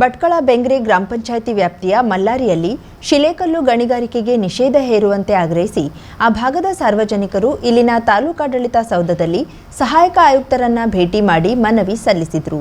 ಭಟ್ಕಳ ಬೆಂಗ್ರೆ ಗ್ರಾಮ ಪಂಚಾಯಿತಿ ವ್ಯಾಪ್ತಿಯ ಮಲ್ಲಾರಿಯಲ್ಲಿ ಶಿಲೆಕಲ್ಲು ಗಣಿಗಾರಿಕೆಗೆ ನಿಷೇಧ ಹೇರುವಂತೆ ಆಗ್ರಹಿಸಿ ಆ ಭಾಗದ ಸಾರ್ವಜನಿಕರು ಇಲ್ಲಿನ ತಾಲೂಕಾಡಳಿತ ಸೌಧದಲ್ಲಿ ಸಹಾಯಕ ಆಯುಕ್ತರನ್ನ ಭೇಟಿ ಮಾಡಿ ಮನವಿ ಸಲ್ಲಿಸಿದರು.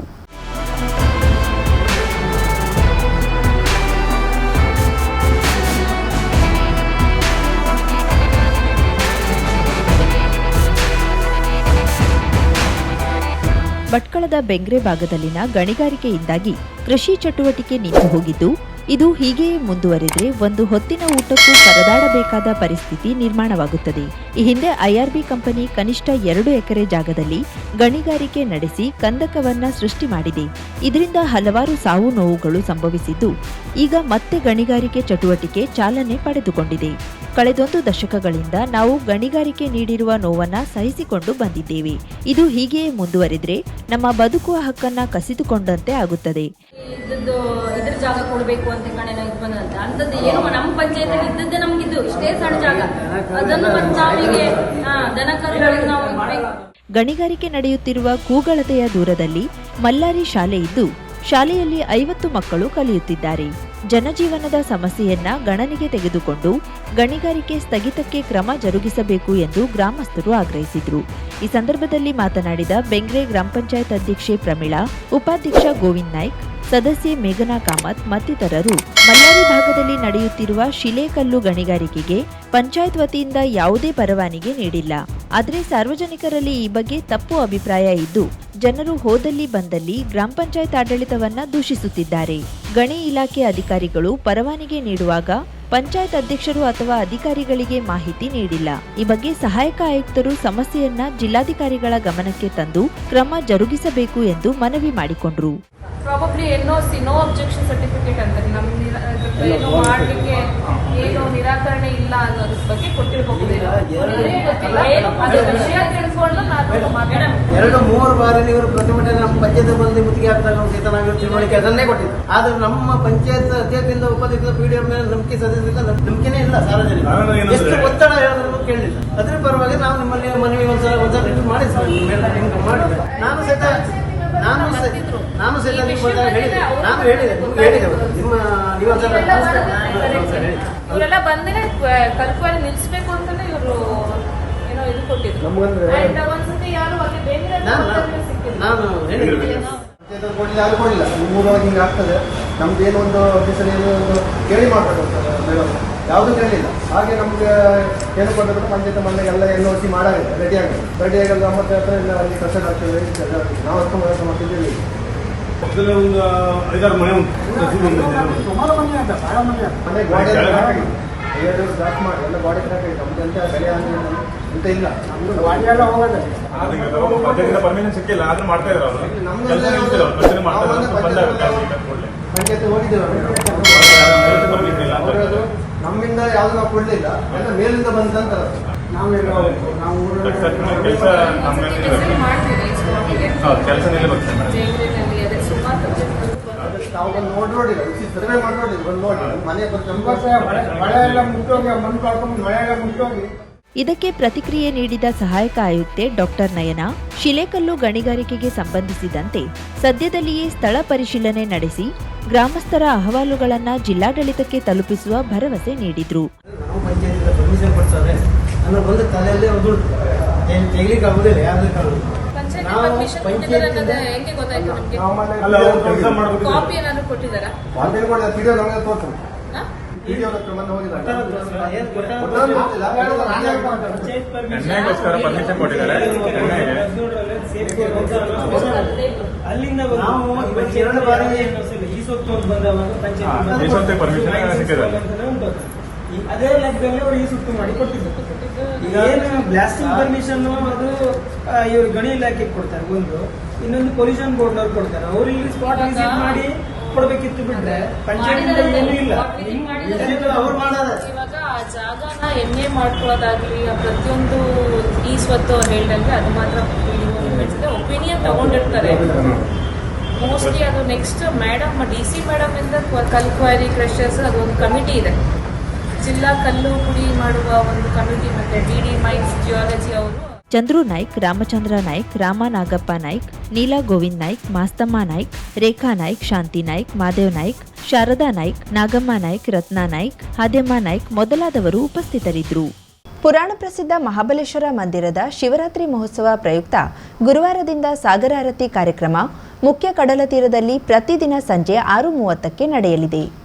ಭಟ್ಕಳದ ಬೆಂಗ್ರೆ ಭಾಗದಲ್ಲಿನ ಗಣಿಗಾರಿಕೆಯಿಂದಾಗಿ ಕೃಷಿ ಚಟುವಟಿಕೆ ನಿಂತು ಹೋಗಿದ್ದು ಇದು ಹೀಗೆಯೇ ಮುಂದುವರೆದರೆ ಒಂದು ಹೊತ್ತಿನ ಊಟಕ್ಕೂ ಪರದಾಡಬೇಕಾದ ಪರಿಸ್ಥಿತಿ ನಿರ್ಮಾಣವಾಗುತ್ತದೆ. ಈ ಹಿಂದೆ ಐಆರ್ಬಿ ಕಂಪನಿ ಕನಿಷ್ಠ ಎರಡು ಎಕರೆ ಜಾಗದಲ್ಲಿ ಗಣಿಗಾರಿಕೆ ನಡೆಸಿ ಕಂದಕವನ್ನ ಸೃಷ್ಟಿ ಮಾಡಿದೆ. ಇದರಿಂದ ಹಲವಾರು ಸಾವು ನೋವುಗಳು ಸಂಭವಿಸಿದ್ದು, ಈಗ ಮತ್ತೆ ಗಣಿಗಾರಿಕೆ ಚಟುವಟಿಕೆ ಚಾಲನೆ ಪಡೆದುಕೊಂಡಿದೆ. ಕಳೆದೊಂದು ದಶಕಗಳಿಂದ ನಾವು ಗಣಿಗಾರಿಕೆ ನೀಡಿರುವ ನೋವನ್ನ ಸಹಿಸಿಕೊಂಡು ಬಂದಿದ್ದೇವೆ. ಇದು ಹೀಗೆಯೇ ಮುಂದುವರೆದರೆ ನಮ್ಮ ಬದುಕುವ ಹಕ್ಕನ್ನ ಕಸಿದುಕೊಂಡಂತೆ ಆಗುತ್ತದೆ. ಜಾಗ ಕೊಡ್ಬೇಕು ಅಂತ ಕಣೆ ನಾವು ಬಂದಂತ. ಅಂತದ್ದು ಏನು ನಮ್ಮ ಪಂಚಾಯತ್ ಇದ್ದದ್ದೇ ಇದು ಇಷ್ಟೇ ಸಣ್ಣ ಜಾಗ. ಅದನ್ನು ಮತ್ತೆ ನಾವೀಗೆ ಹಾ ದನ ಕರುಗಳಿಗೆ ನಾವು ಗಣಿಗಾರಿಕೆ ನಡೆಯುತ್ತಿರುವ ಕೂಗಳತೆಯ ದೂರದಲ್ಲಿ ಮಲ್ಲಾರಿ ಶಾಲೆ ಇದ್ದು, ಶಾಲೆಯಲ್ಲಿ ಐವತ್ತು ಮಕ್ಕಳು ಕಲಿಯುತ್ತಿದ್ದಾರೆ. ಜನಜೀವನದ ಸಮಸ್ಯೆಯನ್ನ ಗಣನೆಗೆ ತೆಗೆದುಕೊಂಡು ಗಣಿಗಾರಿಕೆ ಸ್ಥಗಿತಕ್ಕೆ ಕ್ರಮ ಜರುಗಿಸಬೇಕು ಎಂದು ಗ್ರಾಮಸ್ಥರು ಆಗ್ರಹಿಸಿದರು. ಈ ಸಂದರ್ಭದಲ್ಲಿ ಮಾತನಾಡಿದ ಬೆಂಗ್ರೆ ಗ್ರಾಮ ಪಂಚಾಯತ್ ಅಧ್ಯಕ್ಷೆ ಪ್ರಮೀಳಾ, ಉಪಾಧ್ಯಕ್ಷ ಗೋವಿಂದ್ ನಾಯ್ಕ್ ಸದಸ್ಯೆ ಮೇಘನಾ ಕಾಮತ್, ಮತ್ತಿತರರು. ಮಲ್ಲಾರಿ ಭಾಗದಲ್ಲಿ ನಡೆಯುತ್ತಿರುವ ಶಿಲೆಕಲ್ಲು ಗಣಿಗಾರಿಕೆಗೆ ಪಂಚಾಯತ್ ವತಿಯಿಂದ ಯಾವುದೇ ಪರವಾನಿಗೆ ನೀಡಿಲ್ಲ. ಆದರೆ ಸಾರ್ವಜನಿಕರಲ್ಲಿ ಈ ಬಗ್ಗೆ ತಪ್ಪು ಅಭಿಪ್ರಾಯ ಇದ್ದು, ಜನರು ಹೋದಲ್ಲಿ ಬಂದಲ್ಲಿ ಗ್ರಾಮ ಪಂಚಾಯತ್ ಆಡಳಿತವನ್ನ ದೂಷಿಸುತ್ತಿದ್ದಾರೆ. ಗಣಿ ಇಲಾಖೆ ಅಧಿಕಾರಿಗಳು ಪರವಾನಿಗೆ ನೀಡುವಾಗ ಪಂಚಾಯತ್ ಅಧ್ಯಕ್ಷರು ಅಥವಾ ಅಧಿಕಾರಿಗಳಿಗೆ ಮಾಹಿತಿ ನೀಡಿಲ್ಲ. ಈ ಬಗ್ಗೆ ಸಹಾಯಕ ಆಯುಕ್ತರು ಸಮಸ್ಯೆಯನ್ನ ಜಿಲ್ಲಾಧಿಕಾರಿಗಳ ಗಮನಕ್ಕೆ ತಂದು ಕ್ರಮ ಜರುಗಿಸಬೇಕು ಎಂದು ಮನವಿ ಮಾಡಿಕೊಂಡ್ರು. Probably N O C no objection certificate ಅಂತಾರೆ ನಮ್ಮ ಏನು ಮಾಡಲಿಕ್ಕೆ ಏನು ನಿರಾಕರಣೆ ಇಲ್ಲ ಅನ್ನೋದ್ರ ಬಗ್ಗೆ ಕೊಟ್ಟಿರಬಹುದು ಏನು ಅದು ವಿಷಯ ತಿಳ್ಕೊಂಡು ನಾನು ಮೇಡಮ್ ಎರಡು ಮೂರು ಬಾರಿ ನೀವು ಪ್ರತಿಭಟನೆ ನಮ್ಮ ಪಂಚಾಯತ್ ಬಂದು ಮುತ್ತಿಗೆ ಹಾಕಿದಾಗ ಸಹಿತ ನಾವು ತಿಳುವಳಿಕೆ ಅದನ್ನೇ ಕೊಟ್ಟಿದ್ದು. ಆದ್ರೆ ನಮ್ಮ ಪಂಚಾಯತ್ ಅಧ್ಯಕ್ಷರಿಂದ ಉಪಾಧ್ಯಕ್ಷ ಪಿ ಡಿ ಎಂ ಮೇಲೆ ನಂಬಿಕೆ ಸದಸ್ಯರಿಂದ ನಂಬಿಕೆನೇ ಇಲ್ಲ ಸಾರ್ವಜನಿಕ. ಎಷ್ಟು ಒತ್ತಡ ಹೇಳಿದ್ರು ಕೇಳಿಲ್ಲ ಅದ್ರ ಪರವಾಗಿ ನಾವು ನಿಮ್ಮಲ್ಲಿ ಮನವಿ ಒಂದ್ಸಲ ಒಂದ್ಸಲ ಮಾಡಿ ಸರ್ ನಿಮ್ಮ ಹಿಂಗೆ ಮಾಡಿದ್ವಿ ನಾನು ಸಹಿತ ನಾನು ನಾನು ಸಹಿತ ನಿಮ್ಮ ಹತ್ರ ಹೇಳಿದೆ. ನಾನು ಹೇಳಿದೆ ನಿಮ್ಗೆ ಹೇಳಿದೆ ನಿಮ್ಮ ನೀವೊಂದ್ಸಲ ಒಂದ್ಸಲ ಹೇಳಿ. ಇವರೆಲ್ಲ ಬಂದ್ರೆ ನಿಲ್ಸ್ಬೇಕು ಅಂತಾನೆ ಇವರು ಏನೋ ಇದು ಕೊಟ್ಟಿದ್ರು. ಒಂದ್ಸತಿ ಯಾರು ಅಲ್ಲಿ ಬೇರೆ ನಾನು ಕೊಡಲಿಲ್ಲ ಅದು ಕೊಡಲಿಲ್ಲ. ಮೂರವಾಗಿ ಹಿಂಗೆ ಆಗ್ತದೆ. ನಮ್ದು ಏನೋ ಒಂದು ಆಫೀಸರ್ ಏನೋ ಒಂದು ಕೇಳಿ ಮಾಡಬೇಕು ಮೇಡಮ್. ಯಾವುದೂ ಕೇಳಿಲ್ಲ ಹಾಗೆ ನಮ್ಗೆ ಏನು ಕೊಡಬೇಕು ಪಂಚಾಯತ್ ಮನೆಗೆ ಎಲ್ಲ ಎನ್ ಓ ಸಿ ರೆಡಿ ಆಗಿ ರೆಡಿ ಆಗಲ್ಲ ಮತ್ತೆ ಹತ್ರ ಇಲ್ಲ ಅಲ್ಲಿ ಕಷ್ಟ ಆಗ್ತದೆ ನಾವು ಅಷ್ಟು ಕೆಲಸ ಮಾಡ್ತಿದ್ದೀವಿ ಪಕ್ಕದಲ್ಲೇ ಒಂದು ಐದಾರು ಮನೆ ಉಂಟು. ಮನೆ ಗಾಡಿ ಐವತ್ತು ಬ್ಲಾಕ್ ಮಾಡಿ ಎಲ್ಲ ಗಾಡಿ ಟ್ರಾಕ್ ಆಗಿದೆ ನಮ್ದು ಎಂತ ಬೆಳೆ ಹಾನಿ ಅಂತ ಇಲ್ಲ ನಮ್ದು ಗಾಡಿ ಎಲ್ಲ ಹೋಗೋದು ಅದಕ್ಕೆ ಪರ್ಮಿಷನ್ ಸಿಕ್ಕಿಲ್ಲ ಆದ್ರೆ ಮಾಡ್ತಾ ಇದ್ರು ನಮ್ದು ಪಂಚಾಯತ್ ಹೋಗಿದ್ದೇವೆ. ನಮ್ಮಿಂದ ಯಾವ್ದು ನಾವು ಕೊಡ್ಲಿಲ್ಲ. ಎಲ್ಲ ಮೇಲಿಂದ ಬಂದಂತ ನಾವೇನು ನಾವು ಕೆಲಸ ನಾವು ಬಂದು ನೋಡಿ ನೋಡಿಲ್ಲ ಸರ್ವೆ ಮಾಡಿ ನೋಡಿಲ್ಲ ಬಂದು ನೋಡಿ. ಮನೆ ಬಂದು ಮಳೆ ಎಲ್ಲ ಮುಟ್ಟೋಗಿ ಮಣ್ಣು ಕಳ್ಕೊಂಡು ಮಳೆ ಎಲ್ಲ ಮುಟ್ಟೋಗಿ ಇದಕ್ಕೆ ಪ್ರತಿಕ್ರಿಯೆ ನೀಡಿದ ಸಹಾಯಕ ಆಯುಕ್ತೆ ಡಾಕ್ಟರ್ ನಯನ ಶಿಲೆಕಲ್ಲು ಗಣಿಗಾರಿಕೆಗೆ ಸಂಬಂಧಿಸಿದಂತೆ ಸದ್ಯದಲ್ಲಿಯೇ ಸ್ಥಳ ಪರಿಶೀಲನೆ ನಡೆಸಿ ಗ್ರಾಮಸ್ಥರ ಅಹವಾಲುಗಳನ್ನ ಜಿಲ್ಲಾಡಳಿತಕ್ಕೆ ತಲುಪಿಸುವ ಭರವಸೆ ನೀಡಿದ್ರು. ಪರ್ಮಿಷನ್ ಪರ್ಮಿಷನ್ ಕೊಟ್ಟಿದ್ದಾರೆ. ಅಲ್ಲಿಂದ ನಾವು ಇವತ್ತು ಎರಡು ಬಾರಿ ಈ ಸೊತ್ತು ಅಂತ ಬಂದವಾಗ ಈ ಸಿಕ್ಕಿದೆ. ಅದೇ ಲೆಕ್ಕದಲ್ಲಿ ಅವ್ರು ಈ ಸುತ್ತು ಮಾಡಿ ಕೊಟ್ಟಿದ್ದು ಈಗ ಏನು ಬ್ಲಾಸ್ಟಿಂಗ್ ಪರ್ಮಿಷನ್ ಅದು ಇವ್ರು ಇವರು ಗಣಿ ಇಲಾಖೆಗೆ ಕೊಡ್ತಾರೆ ಒಂದು. ಇನ್ನೊಂದು ಪೊಲ್ಯೂಷನ್ ಬೋರ್ಡ್ ಅವ್ರು ಕೊಡ್ತಾರೆ. ಅವ್ರು ಇಲ್ಲಿ ಸ್ಪಾಟ್ ವಿಸಿಟ್ ಮಾಡಿ ಕೊಡ್ಬೇಕಿತ್ತು ಬಿಟ್ರೆ ಪಂಚಾಯತ್ ಏನೂ ಇಲ್ಲ. ಅವ್ರು ಮಾಡೋದು? ಇವಾಗ ಆ ಜಾಗನ ಎಣ್ಣೆ ಮಾಡ್ಕೊಳ್ಳೋದಾಗ್ಲಿ ಆ ಪ್ರತಿಯೊಂದು ಈ ಸ್ವತ್ತು ಅವ್ರು ಹೇಳ್ದಂಗೆ ಅದು ಮಾತ್ರ ಒಪಿನಿಯನ್ ತಗೊಂಡಿರ್ತಾರೆ. ಮೋಸ್ಟ್ಲಿ ಅದು next madam D C madam ಇಂದ ಕಲ್ಕ್ವಾರಿ ಕ್ರಷರ್ಸ್ ಅದೊಂದು ಕಮಿಟಿ ಇದೆ. ಜಿಲ್ಲಾ ಕಲ್ಲು ಪುಡಿ ಮಾಡುವ ಒಂದು ಕಮಿಟಿ ಮತ್ತೆ ಡಿ ಡಿ ಮೈನ್ಸ್ ಜಿಯಾಲಜಿ ಅವರು ಚಂದ್ರು ನಾಯ್ಕ್, ರಾಮಚಂದ್ರ ನಾಯ್ಕ್, ರಾಮ ನಾಗಪ್ಪ ನಾಯ್ಕ್, ನೀಲಾ ಗೋವಿಂದ್ ನಾಯ್ಕ್, ಮಾಸ್ತಮ್ಮ ನಾಯ್ಕ್, ರೇಖಾ ನಾಯ್ಕ್, ಶಾಂತಿ ನಾಯ್ಕ್, ಮಾದೇವ್ ನಾಯ್ಕ್, ಶಾರದಾ ನಾಯ್ಕ್, ನಾಗಮ್ಮ ನಾಯ್ಕ್, ರತ್ನಾ ನಾಯ್ಕ್, ಹಾದ್ಯಮ್ಮ ನಾಯ್ಕ್ ಮೊದಲಾದವರು ಉಪಸ್ಥಿತರಿದ್ದರು. ಪುರಾಣ ಪ್ರಸಿದ್ಧ ಮಹಾಬಲೇಶ್ವರ ಮಂದಿರದ ಶಿವರಾತ್ರಿ ಮಹೋತ್ಸವ ಪ್ರಯುಕ್ತ ಗುರುವಾರದಿಂದ ಸಾಗರಾರತಿ ಕಾರ್ಯಕ್ರಮ ಮುಖ್ಯ ಕಡಲ ತೀರದಲ್ಲಿ ಪ್ರತಿದಿನ ಸಂಜೆ ಆರು ಮೂವತ್ತಕ್ಕೆ ನಡೆಯಲಿದೆ.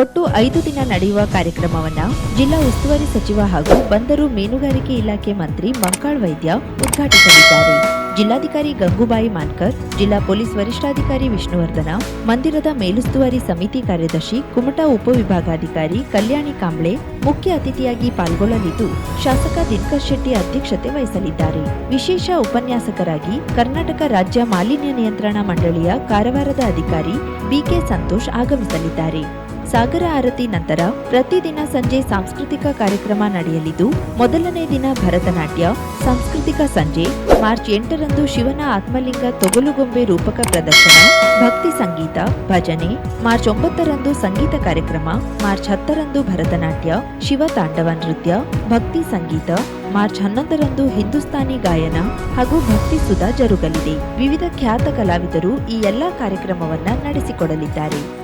ಒಟ್ಟು ಐದು ದಿನ ನಡೆಯುವ ಕಾರ್ಯಕ್ರಮವನ್ನ ಜಿಲ್ಲಾ ಉಸ್ತುವಾರಿ ಸಚಿವ ಹಾಗೂ ಬಂದರು ಮೀನುಗಾರಿಕೆ ಇಲಾಖೆ ಮಂತ್ರಿ ಮಂಕಾಳ್ ವೈದ್ಯ ಉದ್ಘಾಟಿಸಲಿದ್ದಾರೆ. ಜಿಲ್ಲಾಧಿಕಾರಿ ಗಂಗೂಬಾಯಿ ಮಾನ್ಕರ್, ಜಿಲ್ಲಾ ಪೊಲೀಸ್ ವರಿಷ್ಠಾಧಿಕಾರಿ ವಿಷ್ಣುವರ್ಧನ, ಮಂದಿರದ ಮೇಲುಸ್ತುವಾರಿ ಸಮಿತಿ ಕಾರ್ಯದರ್ಶಿ ಕುಮಟಾ ಉಪವಿಭಾಗಾಧಿಕಾರಿ ಕಲ್ಯಾಣಿ ಕಾಂಬ್ಳೆ ಮುಖ್ಯ ಅತಿಥಿಯಾಗಿ ಪಾಲ್ಗೊಳ್ಳಲಿದ್ದು, ಶಾಸಕ ದಿನಕರ್ ಶೆಟ್ಟಿ ಅಧ್ಯಕ್ಷತೆ ವಹಿಸಲಿದ್ದಾರೆ. ವಿಶೇಷ ಉಪನ್ಯಾಸಕರಾಗಿ ಕರ್ನಾಟಕ ರಾಜ್ಯ ಮಾಲಿನ್ಯ ನಿಯಂತ್ರಣ ಮಂಡಳಿಯ ಕಾರವಾರದ ಅಧಿಕಾರಿ ಬಿಕೆ ಸಂತೋಷ್ ಆಗಮಿಸಲಿದ್ದಾರೆ. ಸಾಗರ ಆರತಿ ನಂತರ ಪ್ರತಿದಿನ ಸಂಜೆ ಸಾಂಸ್ಕೃತಿಕ ಕಾರ್ಯಕ್ರಮ ನಡೆಯಲಿದ್ದು, ಮೊದಲನೇ ದಿನ ಭರತನಾಟ್ಯ, ಸಾಂಸ್ಕೃತಿಕ ಸಂಜೆ, ಮಾರ್ಚ್ ಎಂಟರಂದು ಶಿವನ ಆತ್ಮಲಿಂಗ ತೊಗಲುಗೊಂಬೆ ರೂಪಕ ಪ್ರದರ್ಶನ, ಭಕ್ತಿ ಸಂಗೀತ, ಭಜನೆ, ಮಾರ್ಚ್ ಒಂಬತ್ತರಂದು ಸಂಗೀತ ಕಾರ್ಯಕ್ರಮ, ಮಾರ್ಚ್ ಹತ್ತರಂದು ಭರತನಾಟ್ಯ, ಶಿವ ತಾಂಡವ ನೃತ್ಯ, ಭಕ್ತಿ ಸಂಗೀತ, ಮಾರ್ಚ್ ಹನ್ನೊಂದರಂದು ಹಿಂದೂಸ್ತಾನಿ ಗಾಯನ ಹಾಗೂ ಭಕ್ತಿ ಸುಧಾ ಜರುಗಲಿದೆ. ವಿವಿಧ ಖ್ಯಾತ ಕಲಾವಿದರು ಈ ಎಲ್ಲಾ ಕಾರ್ಯಕ್ರಮವನ್ನ ನಡೆಸಿಕೊಡಲಿದ್ದಾರೆ.